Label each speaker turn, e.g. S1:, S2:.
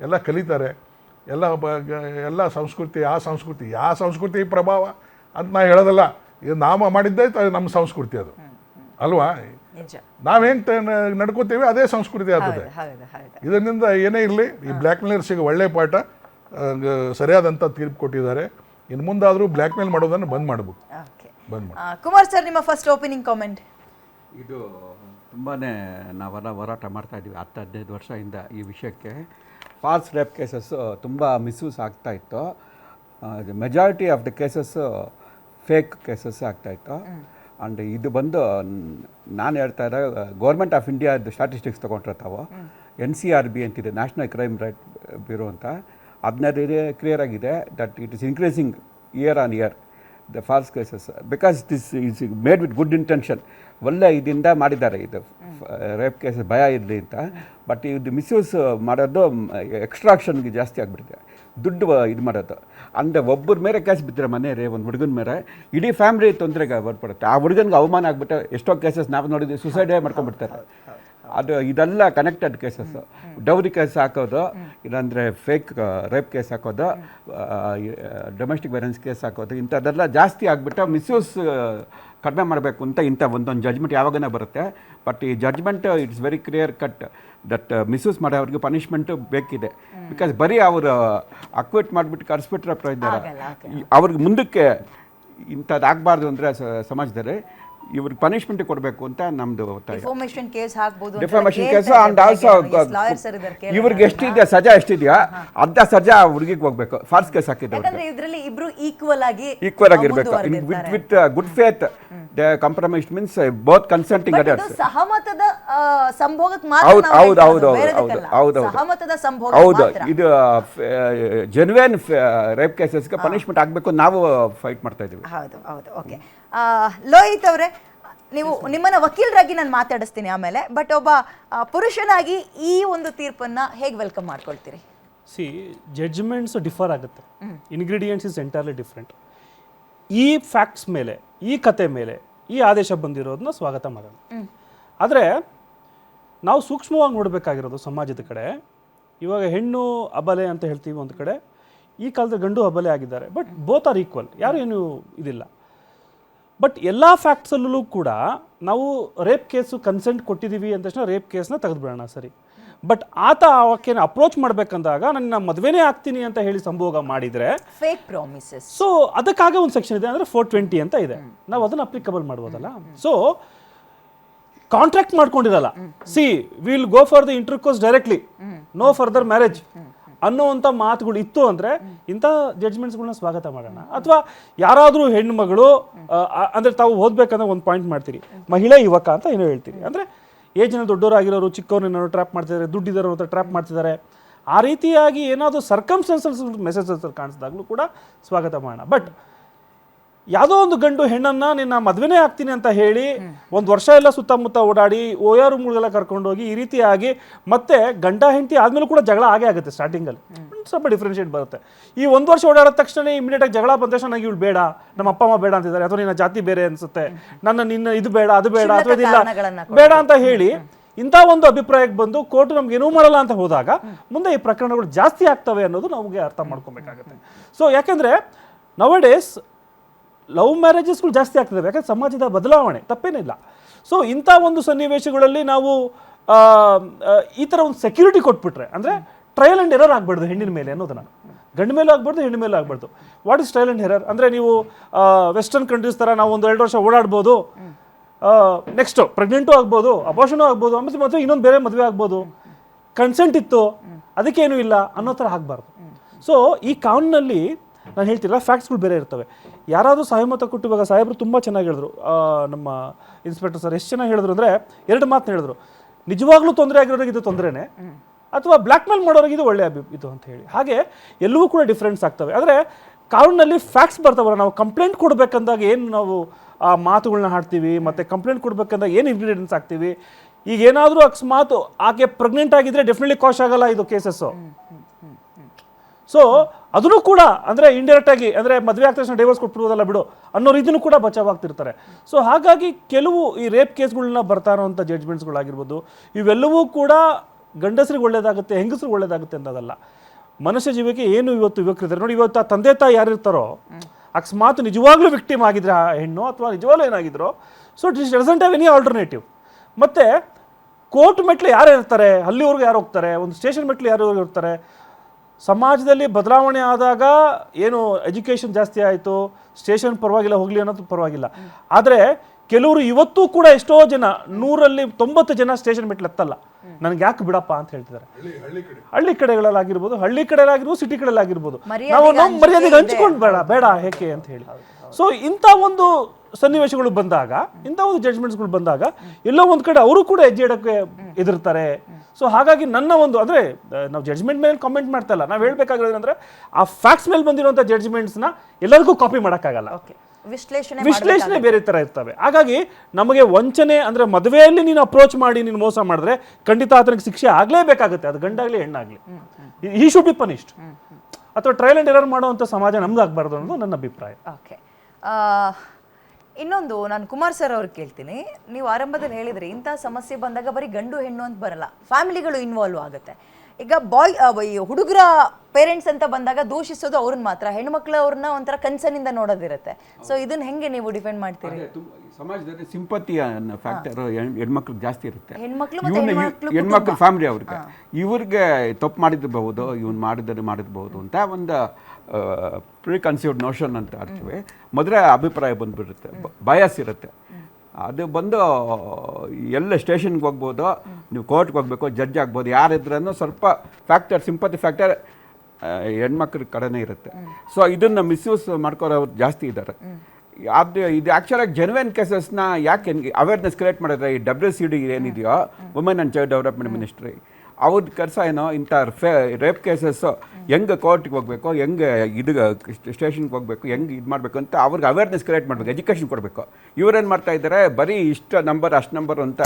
S1: ಎಲ್ಲ ಕಲಿತಾರೆ. ಎಲ್ಲ ಬ- ಎಲ್ಲ ಸಂಸ್ಕೃತಿ ಆ ಸಂಸ್ಕೃತಿ ಯಾವ ಸಂಸ್ಕೃತಿ ಪ್ರಭಾವ ಅಂತ ನಾ ಹೇಳೋದಲ್ಲ. ಇದು ನಾಮ ಮಾಡಿದ್ದೇ ತ- ನಮ್ಮ ಸಂಸ್ಕೃತಿ ಅದು. ಅಲ್ವಾ? ನಾವೇನು ನಡ್ಕೋತೀವಿ ಅದೇ ಸಂಸ್ಕೃತಿ ಆಗ್ತದೆ. ಇದರಿಂದ ಏನೇ ಇರಲಿ ಈ ಬ್ಲ್ಯಾಕ್ ಮೇಲರ್ಸಿಗೆ ಒಳ್ಳೆ ಪಾಠ ಆ, ಸರಿಯಾದಂಥ ತೀರ್ಪು ಕೊಟ್ಟಿದ್ದಾರೆ. ಇನ್ನು ಮುಂದಾದರೂ ಬ್ಲ್ಯಾಕ್ ಮೇಲ್ ಮಾಡೋದನ್ನು ಬಂದ್ ಮಾಡಬೇಕು
S2: ಓಕೆ.
S1: ಬಂದ್ ಮಾಡಿ
S2: ಕುಮಾರ್ ಸರ್ ನಿಮ್ಮ ಫಸ್ಟ್ ಓಪನಿಂಗ್ ಕಾಮೆಂಟ್
S3: ಇದು ತುಂಬಾ ನಾವೆಲ್ಲ ಹೋರಾಟ ಮಾಡ್ತಾ ಇದ್ದೀವಿ ಹತ್ತು ಹದಿನೈದು ವರ್ಷದಿಂದ ಈ ವಿಷಯಕ್ಕೆ. ಫಾಲ್ಸ್ ರೇಪ್ ಕೇಸಸ್ಸು ತುಂಬ ಮಿಸ್ಯೂಸ್ ಆಗ್ತಾ ಇತ್ತು. Majority of the cases fake cases ಆಗ್ತಾಯಿತ್ತು ಆ್ಯಂಡ್ ಇದು ಬಂದು ನಾನು ಹೇಳ್ತಾ ಇರೋ ಗೌರ್ಮೆಂಟ್ ಆಫ್ ಇಂಡಿಯಾದ ಸ್ಟಾಟಿಸ್ಟಿಕ್ಸ್ ತೊಗೊಂಡಿರ್ತಾವೆ ತಾವು ಎನ್ ಸಿ ಆರ್ ಬಿ ಅಂತಿದೆ ನ್ಯಾಷನಲ್ ಕ್ರೈಮ್ ರೈಟ್ ಬ್ಯೂರೋ ಅಂತ. ಅದನ್ನ ಕ್ಲಿಯರ್ ಆಗಿದೆ that it is increasing year on year the false cases because this is made with good intention ಒಳ್ಳೆ ಇದರಿಂದ ಮಾಡಿದ್ದಾರೆ ಇದು. ರೇಪ್ ಕೇಸಸ್ ಭಯ ಇರಲಿ ಅಂತ. ಬಟ್ ಇದು ಮಿಸ್ಯೂಸ್ ಮಾಡೋದು ಎಕ್ಸ್ಟ್ರಾಕ್ಷನ್ಗೆ ಜಾಸ್ತಿ ಆಗಿಬಿಟ್ಟಿದೆ. ದುಡ್ಡು ಇದು ಮಾಡೋದು. ಅಂದರೆ ಒಬ್ಬರ ಮೇಲೆ ಕೇಸ್ ಬಿದ್ದರೆ ಮನೆಯೇ ಒಂದು ಹುಡುಗನ ಮೇಲೆ ಇಡೀ ಫ್ಯಾಮಿಲಿ ತೊಂದರೆಗೆ ಬರ್ಪಡುತ್ತೆ. ಆ ಹುಡುಗನಿಗೆ ಅವಮಾನ ಆಗಿಬಿಟ್ಟು ಎಷ್ಟೋ ಕೇಸಸ್ ನಾವು ನೋಡಿದ್ವಿ ಸುಸೈಡೇ ಮಾಡ್ಕೊಂಡ್ಬಿಡ್ತಾರೆ. ಅದು ಇದೆಲ್ಲ ಕನೆಕ್ಟೆಡ್ ಕೇಸಸ್ ಡೌರಿ ಕೇಸ್ ಹಾಕೋದು ಇಲ್ಲಾಂದರೆ ಫೇಕ್ ರೇಪ್ ಕೇಸ್ ಹಾಕೋದು ಡೊಮೆಸ್ಟಿಕ್ ವೈಲೆನ್ಸ್ ಕೇಸ್ ಹಾಕೋದು ಇಂಥದ್ದೆಲ್ಲ ಜಾಸ್ತಿ ಆಗಿಬಿಟ್ಟು ಮಿಸ್ಯೂಸ್ ಕಡಿಮೆ ಮಾಡಬೇಕು ಅಂತ ಇಂಥ ಒಂದೊಂದು ಜಡ್ಜ್ಮೆಂಟ್ ಯಾವಾಗನೇ ಬರುತ್ತೆ. ಬಟ್ ಈ judgment it's very clear cut that misuse ಮಾಡೋರಿಗೆ ಪನಿಷ್ಮೆಂಟು ಬೇಕಿದೆ. ಬಿಕಾಸ್ ಬರೀ ಅವರು ಅಕ್ವಿಟ್ ಮಾಡಿಬಿಟ್ಟು ಕರೆಸ್ಬಿಟ್ರೆ ಪ್ರಯೋಜನ ಅವ್ರಿಗೆ ಮುಂದಕ್ಕೆ ಇಂಥದ್ದು ಆಗಬಾರ್ದು ಅಂದರೆ ಸಮಾಜದಲ್ಲಿ ಇವ್ರಿಗೆ ಪನಿಷ್ಮೆಂಟ್ ಕೊಡಬೇಕು ಅಂತ ನಮ್ದು ಒತ್ತಾಯ.
S2: ಡಿಫಾರ್ಮೇಶನ್ ಕೇಸ್ ಹಾಕ್ಬೋದು
S3: ಡಿಫಾಮೇಷನ್ ಕೇಸ್ ಅಂಡ್ ಆಲ್ಸೋ ಇವ್ರಿಗೆ ಎಷ್ಟಿದೆ ಸಜಾ ಎಷ್ಟಿದೆಯಾ ಅರ್ಧ ಸಜಾ ಹುಡುಗಿಗೆ ಹೋಗ್ಬೇಕು ಫಾರ್ಸ್ ಕೇಸ್ ಹಾಕಿದ್ದು
S2: ಯಾಕಂದ್ರೆ ಇದ್ರಲ್ಲಿ ಇಬ್ರು ಈಕ್ವಲ್ ಆಗಿ
S3: ಈಕ್ವಲ್ ಆಗಿರ್ಬೇಕು with with good faith the compromise means both consulting
S2: But ಸಹಮತದ ಸಂಭೋಗಕ್ಕೆ ಮಾತ್ರ
S3: ಹೌದು ಹೌದು ಹೌದು ಹೌದು ಹೌದು.
S2: ಸಹಮತದ ಸಂಭೋಗ
S3: ಹೌದು. ಇದು ಜೆನ್ವೇನ್ ರೇಪ್ ಕೇಸಸ್ಗೆ ಪನಿಷ್ಮೆಂಟ್ ಆಗಬೇಕು ನಾವು ಫೈಟ್ ಮಾಡ್ತಾ ಇದ್ದೀವಿ.
S2: ಹೌದು ಹೌದು ಓಕೆ ಲೋಹಿತ್ ಅವರೇ ನೀವು ನಿಮ್ಮನ್ನ ವಕೀಲರಾಗಿ ನಾನು ಮಾತಾಡಿಸ್ತೀನಿ ಆಮೇಲೆ ಬಟ್ ಒಬ್ಬ ಪುರುಷನಾಗಿ ಈ ಒಂದು ತೀರ್ಪನ್ನ ಹೇಗೆ ವೆಲ್ಕಮ್ ಮಾಡ್ಕೊಳ್ತೀರಿ?
S4: ಸಿ ಜಡ್ಜ್ಮೆಂಟ್ಸ್ ಡಿಫರ್ ಆಗುತ್ತೆ. ಇನ್ಗ್ರೀಡಿಯೆಂಟ್ಸ್ ಇಸ್ ಎಂಟರ್ಲಿ ಡಿಫ್ರೆಂಟ್ ಈ ಫ್ಯಾಕ್ಟ್ಸ್ ಮೇಲೆ ಈ ಕತೆ ಮೇಲೆ ಈ ಆದೇಶ ಬಂದಿರೋದನ್ನ ಸ್ವಾಗತ ಮಾಡೋಣ. ಆದರೆ ನಾವು ಸೂಕ್ಷ್ಮವಾಗಿ ನೋಡಬೇಕಾಗಿರೋದು ಸಮಾಜದ ಕಡೆ. ಇವಾಗ ಹೆಣ್ಣು ಅಬಲೆ ಅಂತ ಹೇಳ್ತೀವಿ ಒಂದು ಕಡೆ. ಈ ಕಾಲದ ಗಂಡು ಅಬಲೆ ಆಗಿದ್ದಾರೆ. ಬಟ್ ಬೋತ್ ಆರ್ ಈಕ್ವಲ್ ಯಾರು ಏನು ಇದಿಲ್ಲ. ಬಟ್ ಎಲ್ಲ ಫ್ಯಾಕ್ಟ್ಸಲ್ಲೂ ಕೂಡ ನಾವು ರೇಪ್ ಕೇಸು ಕನ್ಸೆಂಟ್ ಕೊಟ್ಟಿದ್ದೀವಿ ಅಂದ ತಕ್ಷಣ ರೇಪ್ ಕೇಸ್ನ ತೆಗೆದುಬಿಡೋಣ ಸರಿ. ಬಟ್ ಆತ ಆಕೆನ ಅಪ್ರೋಚ್ ಮಾಡಬೇಕಂದಾಗ ನನ್ನ ಮದುವೆನೇ ಆಗ್ತೀನಿ ಅಂತ ಹೇಳಿ ಸಂಭೋಗ ಮಾಡಿದರೆ
S2: ಫೇಕ್ ಪ್ರಾಮಿಸಸ್
S4: ಸೊ ಅದಕ್ಕಾಗ ಒಂದು ಸೆಕ್ಷನ್ ಇದೆ ಅಂದರೆ ಫೋರ್ ಟ್ವೆಂಟಿ ಅಂತ ಇದೆ. ನಾವು ಅದನ್ನು ಅಪ್ಲಿಕಬಲ್ ಮಾಡ್ಬೋದಲ್ಲ? So contract ಮಾಡ್ಕೊಂಡಿರಲ್ಲ. She will go for the intercourse directly no further marriage ಅನ್ನೋವಂಥ ಮಾತುಗಳು ಇತ್ತು ಅಂದರೆ ಇಂಥ ಜಡ್ಜ್ಮೆಂಟ್ಸ್ಗಳನ್ನ ಸ್ವಾಗತ ಮಾಡೋಣ. ಅಥವಾ ಯಾರಾದರೂ ಹೆಣ್ಮಗಳು ಅಂದರೆ ತಾವು ಓದ್ಬೇಕಂದ್ರೆ ಒಂದು ಪಾಯಿಂಟ್ ಮಾಡ್ತೀರಿ. ಮಹಿಳೆ, ಯುವಕ ಅಂತ ಏನೋ ಹೇಳ್ತೀರಿ. ಅಂದರೆ ಏಜ್ನ ದೊಡ್ಡವರಾಗಿರೋರು, ಚಿಕ್ಕವ್ರನ್ನ ಟ್ರ್ಯಾಪ್ ಮಾಡ್ತಿದ್ದಾರೆ ದುಡ್ಡಿದ್ದಾರೆ ಅಂತ ಟ್ರ್ಯಾಪ್ ಮಾಡ್ತಿದ್ದಾರೆ ಆ ರೀತಿಯಾಗಿ ಏನಾದರೂ ಸರ್ಕಮ್ಸ್ಟೆನ್ಸಸ್ ಮೆಸೇಜಸ್ ಕಾಣಿಸಿದಾಗಲೂ ಕೂಡ ಸ್ವಾಗತ ಮಾಡೋಣ. ಬಟ್ ಯಾವುದೋ ಒಂದು ಗಂಡು ಹೆಣ್ಣನ್ನ ನಿನ್ನ ಮದುವೆನೇ ಆಗ್ತೀನಿ ಅಂತ ಹೇಳಿ ಒಂದು ವರ್ಷ ಎಲ್ಲ ಸುತ್ತಮುತ್ತ ಓಡಾಡಿ ಓಯಾರು ರೂಮ್ಗಳಿಗೆಲ್ಲ ಕರ್ಕೊಂಡೋಗಿ ಈ ರೀತಿಯಾಗಿ ಮತ್ತೆ ಗಂಡ ಹೆಂಡತಿ ಆದ್ಮೇಲೆ ಕೂಡ ಜಗಳ ಆಗೇ ಆಗುತ್ತೆ ಸ್ಟಾರ್ಟಿಂಗಲ್ಲಿ ಸ್ವಲ್ಪ ಡಿಫ್ರೆನ್ಷಿಯೇಟ್ ಬರುತ್ತೆ. ಈ ಒಂದು ವರ್ಷ ಓಡಾಡಿದ ತಕ್ಷಣ ಇಮಿಡಿಯೇಟ್ ಆಗಿ ಜಗಳ ಬಂದ ತಕ್ಷಣ ನನಗೆ ಇವಳು ಬೇಡ ನಮ್ಮ ಅಪ್ಪ ಅಮ್ಮ ಬೇಡ ಅಂತಿದ್ದಾರೆ ಅಥವಾ ನಿನ್ನ ಜಾತಿ ಬೇರೆ ಅನ್ಸುತ್ತೆ. ನನ್ನ ನಿನ್ನ ಇದು ಬೇಡ ಅದು ಬೇಡ ಅಥವಾ ಇದಿಲ್ಲ. ಬೇಡ ಅಂತ ಹೇಳಿ ಇಂಥ ಒಂದು ಅಭಿಪ್ರಾಯಕ್ಕೆ ಬಂದು ಕೋರ್ಟ್ ನಮ್ಗೆ ಏನೂ ಮಾಡಲ್ಲ ಅಂತ ಹೋದಾಗ ಮುಂದೆ ಈ ಪ್ರಕರಣಗಳು ಜಾಸ್ತಿ ಆಗ್ತವೆ ಅನ್ನೋದು ನಮಗೆ ಅರ್ಥ ಮಾಡ್ಕೊಬೇಕಾಗುತ್ತೆ. ಸೊ ಯಾಕೆಂದ್ರೆ ನವಡೇಸ್ ಲವ್ ಮ್ಯಾರೇಜಸ್ಗಳು ಜಾಸ್ತಿ ಆಗ್ತದೆ ಯಾಕಂದರೆ ಸಮಾಜದ ಬದಲಾವಣೆ, ತಪ್ಪೇನಿಲ್ಲ. ಸೊ ಇಂಥ ಒಂದು ಸನ್ನಿವೇಶಗಳಲ್ಲಿ ನಾವು ಈ ಥರ ಒಂದು ಸೆಕ್ಯೂರಿಟಿ ಕೊಟ್ಬಿಟ್ರೆ, ಅಂದರೆ ಟ್ರಯಲ್ ಆ್ಯಂಡ್ ಎರರ್ ಆಗಬಾರ್ದು ಹೆಣ್ಣಿನ ಮೇಲೆ ಅನ್ನೋದನ್ನ ಗಂಡ ಮೇಲೂ ಆಗ್ಬಾರ್ದು, ಹೆಣ್ಣು ಮೇಲೂ ಆಗ್ಬಾರ್ದು. What is trial and error ಅಂದರೆ ನೀವು ವೆಸ್ಟರ್ನ್ ಕಂಟ್ರೀಸ್ ಥರ ನಾವು ಒಂದು ಎರಡು ವರ್ಷ ಓಡಾಡ್ಬೋದು ನೆಕ್ಸ್ಟು ಪ್ರೆಗ್ನೆಂಟು ಆಗ್ಬೋದು ಅಬೋಷನು ಆಗ್ಬೋದು, ಆಮೇಲೆ ಮದುವೆ, ಇನ್ನೊಂದು ಬೇರೆ ಮದುವೆ ಆಗ್ಬೋದು. ಕನ್ಸೆಂಟ್ ಇತ್ತು, ಅದಕ್ಕೇನು ಇಲ್ಲ ಅನ್ನೋ ಥರ ಆಗಬಾರ್ದು. ಸೊ ಈ ಕಾನೂನಲ್ಲಿ ನಾನು ಹೇಳ್ತಿಲ್ಲ ಫ್ಯಾಕ್ಟ್ಸ್ಗಳು ಬೇರೆ ಇರ್ತವೆ. ಯಾರಾದರೂ ಸಹಮತ ಕೊಟ್ಟು ಇವಾಗ ಸಾಹೇಬರು ತುಂಬ ಚೆನ್ನಾಗಿ ಹೇಳಿದ್ರು. ನಮ್ಮ ಇನ್ಸ್ಪೆಕ್ಟರ್ ಸರ್ ಎಷ್ಟು ಚೆನ್ನಾಗಿ ಹೇಳಿದ್ರು ಅಂದರೆ ಎರಡು ಮಾತು ಹೇಳಿದ್ರು. ನಿಜವಾಗ್ಲೂ ತೊಂದರೆ ಆಗಿರೋರಿಗೆ ಇದು ತೊಂದರೆನೇ ಅಥವಾ ಬ್ಲ್ಯಾಕ್ ಮೇಲ್ ಮಾಡೋರಿಗೆ ಇದು ಒಳ್ಳೆಯ ಅಭಿ ಇದು ಅಂತ ಹೇಳಿ. ಹಾಗೆ ಎಲ್ಲವೂ ಕೂಡ ಡಿಫ್ರೆನ್ಸ್ ಆಗ್ತವೆ. ಆದರೆ ಕಾನೂನಲ್ಲಿ ಫ್ಯಾಕ್ಟ್ಸ್ ಬರ್ತಾವಲ್ಲ ನಾವು ಕಂಪ್ಲೇಂಟ್ ಕೊಡಬೇಕಂದಾಗ ಏನು ನಾವು ಆ ಮಾತುಗಳನ್ನ ಹಾಡ್ತೀವಿ ಮತ್ತು ಕಂಪ್ಲೇಂಟ್ ಕೊಡಬೇಕಂದಾಗ ಏನು ಇಂಗ್ರೀಡಿಯೆಂಟ್ಸ್ ಹಾಕ್ತೀವಿ? ಈಗ ಏನಾದರೂ ಅಕಸ್ಮಾತ್ ಆಕೆ ಪ್ರೆಗ್ನೆಂಟ್ ಆಗಿದ್ರೆ ಡೆಫಿನೆಟ್ಲಿ ಕಾಶ್ ಆಗಲ್ಲ ಇದು ಕೇಸಸ್ಸು ಸೊ ಅದನ್ನು ಕೂಡ, ಅಂದರೆ ಇಂಡೈರೆಕ್ಟ್ ಆಗಿ, ಅಂದರೆ ಮದುವೆ ಆಗ್ತಾ ಡೈವರ್ಸ್ ಕೊಟ್ಬಿಡೋದಲ್ಲ ಬಿಡು ಅನ್ನೋ ರೀತಿನೂ ಕೂಡ ಬಚಾವಾಗ್ತಿರ್ತಾರೆ. ಸೊ ಹಾಗಾಗಿ ಕೆಲವು ಈ ರೇಪ್ ಕೇಸ್ಗಳನ್ನ ಬರ್ತಾ ಇರೋವಂಥ ಜಡ್ಜ್ಮೆಂಟ್ಸ್ಗಳಾಗಿರ್ಬೋದು ಇವೆಲ್ಲವೂ ಕೂಡ ಗಂಡಸರಿಗೆ ಒಳ್ಳೇದಾಗುತ್ತೆ, ಹೆಂಗಸ್ರಿಗೆ ಒಳ್ಳೇದಾಗುತ್ತೆ ಅನ್ನೋದಲ್ಲ. ಮನುಷ್ಯ ಜೀವಕ್ಕೆ ಏನು ಇವತ್ತು ಯುವಕರಿದ್ದಾರೆ ನೋಡಿ, ಇವತ್ತು ಆ ತಂದೆ ತಾಯಿ ಯಾರಿರ್ತಾರೋ, ಅಕಸ್ಮಾತ್ ನಿಜವಾಗ್ಲೂ ವಿಕ್ಟಿಮ್ ಆಗಿದ್ರೆ ಆ ಹೆಣ್ಣು ಅಥವಾ ನಿಜವಾಗ್ಲೂ ಏನಾಗಿದ್ರು so it doesn't have any alternative ಮತ್ತೆ ಕೋರ್ಟ್ ಮೆಟ್ಲು ಯಾರು ಇರ್ತಾರೆ? ಅಲ್ಲಿವರೆಗೂ ಯಾರು ಹೋಗ್ತಾರೆ? ಒಂದು ಸ್ಟೇಷನ್ ಮೆಟ್ಲು ಯಾರು ಇರ್ತಾರೆ? ಸಮಾಜದಲ್ಲಿ ಬದಲಾವಣೆ ಆದಾಗ ಏನು ಎಜುಕೇಷನ್ ಜಾಸ್ತಿ ಆಯಿತು ಸ್ಟೇಷನ್ ಪರವಾಗಿಲ್ಲ ಹೋಗಲಿ ಅನ್ನೋದು ಪರವಾಗಿಲ್ಲ. ಆದರೆ ಕೆಲವರು ಇವತ್ತೂ ಕೂಡ ಎಷ್ಟೋ ಜನ ನೂರಲ್ಲಿ ತೊಂಬತ್ತು ಜನ ಸ್ಟೇಷನ್ ಬಿಟ್ಟು ಎತ್ತಲ್ಲ ನನಗೆ ಯಾಕೆ ಬಿಡಪ್ಪ ಅಂತ ಹೇಳ್ತಿದ್ದಾರೆ. ಹಳ್ಳಿ ಕಡೆಗಳಲ್ಲಾಗಿರ್ಬೋದು ಹಳ್ಳಿ ಕಡೆಗಳಾಗಿರ್ಬೋದು ಸಿಟಿ ಕಡೆಗಳಾಗಿರ್ಬೋದು ನಾವು ನಮ್ಮ ಮರ್ಯಾದೆಗೆ ಹಂಚ್ಕೊಂಡು ಬೇಡ ಬೇಡ ಹೇಗೆ ಅಂತ ಹೇಳಿ. ಸೊ ಇಂಥ ಒಂದು ಸನ್ನಿವೇಶಗಳು ಬಂದಾಗ ಇಂಥ ಒಂದು ಜಡ್ಜ್ಮೆಂಟ್ಸ್ಗಳು ಬಂದಾಗ ಎಲ್ಲೋ ಒಂದು ಕಡೆ ಅವರು ಕೂಡ ಹೆಜ್ಜೆ ಇಡಕ್ಕೆ ಎದುರ್ತಾರೆ ಸೊ ಹಾಗಾಗಿ ನನ್ನ ಒಂದು ಅಂದರೆ ನಾವು ಜಡ್ಜ್ಮೆಂಟ್ ಮೇಲೆ ಕಾಮೆಂಟ್ ಮಾಡ್ತಾ ಇಲ್ಲ. ನಾವು ಹೇಳ್ಬೇಕಾಗಿರೋದು ಅಂದ್ರೆ ಆ ಫ್ಯಾಕ್ಟ್ಸ್ ಮೇಲೆ ಬಂದಿರುವಂಥ ಜಡ್ಜ್ಮೆಂಟ್ಸ್ನ ಎಲ್ಲರಿಗೂ ಕಾಪಿ ಮಾಡೋಕ್ಕಾಗಲ್ಲ.
S2: ವಿಶ್ಲೇಷಣೆ
S4: ವಿಶ್ಲೇಷಣೆ ಬೇರೆ ತರ ಇರ್ತವೆ. ಹಾಗಾಗಿ ನಮಗೆ ವಂಚನೆ ಅಂದ್ರೆ ಮದುವೆಯಲ್ಲಿ ನೀನು ಅಪ್ರೋಚ್ ಮಾಡಿ ನೀನು ಮೋಸ ಮಾಡಿದ್ರೆ ಖಂಡಿತ ಆತನಿಗೆ ಶಿಕ್ಷೆ ಆಗಲೇಬೇಕಾಗುತ್ತೆ. ಅದು ಗಂಡಾಗ್ಲಿ ಹೆಣ್ಣಾಗ್ಲಿ. ಈ ಶುಡ್ ಬಿ ಪನಿಷ್ಡ್ ಅಥವಾ ಟ್ರಯಲ್ ಅಂಡ್ ಎರರ್ ಮಾಡುವಂತ ಸಮಾಜ ನಮ್ದು ಆಗ್ಬಾರ್ದು ಅನ್ನೋದು ನನ್ನ ಅಭಿಪ್ರಾಯ.
S2: ಓಕೆ ಇನ್ನೊಂದು ನಾನು ಕುಮಾರ್ ಸರ್ ಅವ್ರಿಗೆ ಕೇಳ್ತೀನಿ. ನೀವು ಆರಂಭದಲ್ಲಿ ಹೇಳಿದ್ರಿ, ಇಂಥ ಸಮಸ್ಯೆ ಬಂದಾಗ ಬರೀ ಗಂಡು ಹೆಣ್ಣು ಅಂತ ಬರಲ್ಲ. ಫ್ಯಾಮಿಲಿಗಳು ಇನ್ವಾಲ್ವ್ ಆಗುತ್ತೆ. ಈಗ ಬಾಯ್ ಹುಡುಗರ ಪೇರೆಂಟ್ಸ್ ಅಂತ ಬಂದಾಗ ದೂಷಿಸೋದು ಅವ್ರನ್ನ ಮಾತ್ರ. ಹೆಣ್ಮಕ್ಳು ಅವ್ರನ್ನ ಒಂಥರ ಕನ್ಸರ್ನಿಂದ ನೋಡೋದಿರುತ್ತೆ. ಸೊ ಇದನ್ನ ಹೆಂಗೆ ನೀವು ಡಿಫೆಂಡ್ ಮಾಡ್ತೀರಿ?
S3: ಸಮಾಜದಲ್ಲಿ ಸಿಂಪತಿ ಅನ್ನೋ ಫ್ಯಾಕ್ಟರ್ ಹೆಣ್ಮಕ್ಳು ಜಾಸ್ತಿ ಇರುತ್ತೆ.
S2: ಹೆಣ್ಮಕ್ಳು
S3: ಫ್ಯಾಮಿಲಿ ಅವ್ರಿಗೆ. ಇವ್ರಿಗೆ ತಪ್ಪು ಮಾಡಿದ್ಬಹುದು ಇವನ್ ಮಾಡಿದ್ರೆ ಮಾಡಿದ್ಬಹುದು ಅಂತ ಒಂದು ಪ್ರೀ ಕನ್ಸೀವ್ಡ್ ನೋಷನ್ ಅಂತ ಆಡ್ತೀವಿ ಮೊದಲೇ ಅಭಿಪ್ರಾಯ ಬಂದ್ಬಿಡುತ್ತೆ. ಬಯಸ್ ಇರುತ್ತೆ. ಅದು ಬಂದು, ಎಲ್ಲ ಸ್ಟೇಷನ್ಗೆ ಹೋಗ್ಬೋದು, ನೀವು ಕೋರ್ಟ್ಗೆ ಹೋಗ್ಬೇಕು, ಜಡ್ಜ್ ಆಗ್ಬೋದು ಯಾರಿದ್ರೂ ಸ್ವಲ್ಪ ಫ್ಯಾಕ್ಟರ್, ಸಿಂಪತಿ ಫ್ಯಾಕ್ಟರ್ ಹೆಣ್ಮಕ್ಳ ಕಡೆನೇ ಇರುತ್ತೆ. ಸೊ ಇದನ್ನು ಮಿಸ್ಯೂಸ್ ಮಾಡ್ಕೊಳ್ಳೋರು ಜಾಸ್ತಿ ಇದ್ದಾರೆ. ಅದು, ಇದು ಆ್ಯಕ್ಚುಲಾಗಿ ಜೆನ್ವೆನ್ ಕೇಸಸ್ನ ಯಾಕೆ ಅವೇರ್ನೆಸ್ ಕ್ರಿಯೇಟ್ ಮಾಡಿದ್ರೆ ಈ ಡಬ್ಲ್ಯೂ ಸಿ ಡಿ ಏನಿದೆಯೋ women and child development ministry ಅವ್ರದ್ದು ಕೆಲಸ ಏನೋ ಇಂಥ ಫೇ ರೇಪ್ ಕೇಸಸ್ಸು ಹೆಂಗೆ ಕೋರ್ಟ್ಗೆ ಹೋಗಬೇಕು, ಹೆಂಗೆ ಇದು ಸ್ಟೇಷನ್ಗೆ ಹೋಗಬೇಕು, ಹೆಂಗೆ ಇದು ಮಾಡಬೇಕು ಅಂತ ಅವ್ರಿಗೆ ಅವೇರ್ನೆಸ್ ಕ್ರಿಯೇಟ್ ಮಾಡಬೇಕು ಎಜುಕೇಷನ್ ಕೊಡಬೇಕು. ಇವರೇನು ಮಾಡ್ತಾ ಇದ್ದಾರೆ, ಬರೀ ಇಷ್ಟು ನಂಬರ್ ಅಷ್ಟು ನಂಬರ್ ಅಂತ